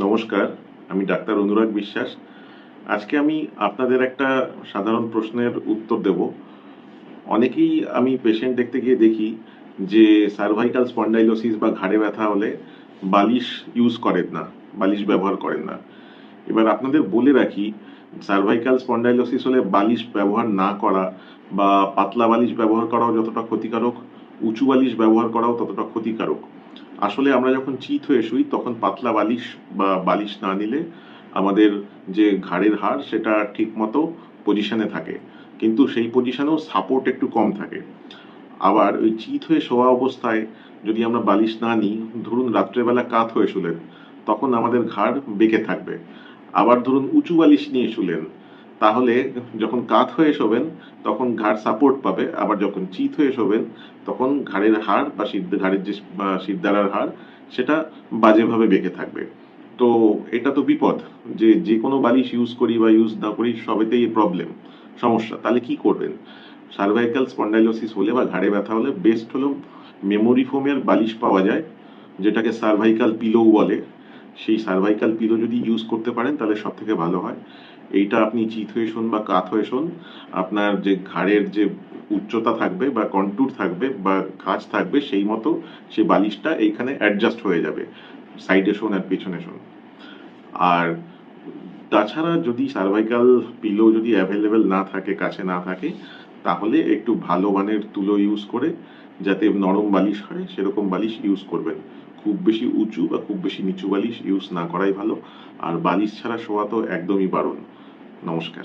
নমস্কার, আমি ডাক্তার অনুরাগ বিশ্বাস। আজকে আমি আপনাদের একটা সাধারণ প্রশ্নের উত্তর দেব। অনেকেই আমি পেশেন্ট দেখতে গিয়ে দেখি যে সার্ভাইকাল স্পন্ডাইলোসিস বা ঘাড়ে ব্যথা হলে বালিশ ইউজ করেন না, বালিশ ব্যবহার করেন না। এবার আপনাদের বলে রাখি সার্ভাইকাল স্পন্ডাইলোসিস হলে বালিশ ব্যবহার না করা বা পাতলা বালিশ ব্যবহার করাও যতটা ক্ষতিকারক, উঁচু বালিশ ব্যবহার করাও ততটা ক্ষতিকারক। আসলে আমরা যখন চিত হয়ে শুই, তখন পাতলা বালিশ বা বালিশ না নিলে আমাদের যে ঘাড়ের হাড়, সেটা ঠিক মতো পজিশনে থাকে। কিন্তু সেই পজিশনেও সাপোর্ট একটু কম থাকে। আবার ওই চিত হয়ে শোয়া অবস্থায় যদি আমরা বালিশ না নিই, ধরুন রাত্রেবেলা কাত হয়ে শুলেন, তখন আমাদের ঘাড় বেঁকে থাকবে। আবার ধরুন উঁচু বালিশ নিয়ে শুলেন তাহলে যখন কাত হয়ে শোবেন, তখন ঘাড় সাপোর্ট পাবে। আবার যখন চিত হয়ে শোবেন, তখন ঘাড়ের হাড় বা সিদ্ধ, ঘাড়ের যে শিরদাঁড়ার হাড়, সেটা বাজেভাবে বেঁকে থাকবে। তো এটা তো বিপদ যে যে কোনো বালিশ ইউজ করি বা ইউজ না করি, সবেতেই প্রবলেম সমস্যা। তাহলে কি করবেন? সার্ভাইকাল স্পন্ডাইলোসিস হলে বা ঘাড়ে ব্যথা হলে বেস্ট হলো মেমোরি ফোমের বালিশ পাওয়া যায়, যেটাকে সার্ভাইকাল পিলো বলে। সেই সার্ভাইকাল পিলো যদি ইউজ করতে পারেন, তাহলে সব থেকে ভালো হয়। এইটা আপনি চিত হয়ে শোন বা কাত হয়ে শোন, আপনার যে ঘাড়ের যে উচ্চতা থাকবে বা কন্টুর থাকবে বা কাজ থাকবে, সেই মতো সেই বালিশটা এইখানে অ্যাডজাস্ট হয়ে যাবে সাইডে শোন আর পেছনে শোন। আর তাছাড়া যদি সার্ভাইকাল পিলো যদি অ্যাভেলেবেল না থাকে, কাছে না থাকে, তাহলে একটু ভালো মানের তুলো ইউজ করে, যাতে নরম বালিশ হয়, সেরকম বালিশ ইউজ করবেন। খুব বেশি উঁচু বা খুব বেশি নিচু বালিশ ইউজ না করাই ভালো। আর বালিশ ছাড়া শোয়া তো একদমই বারণ। নমস্কার।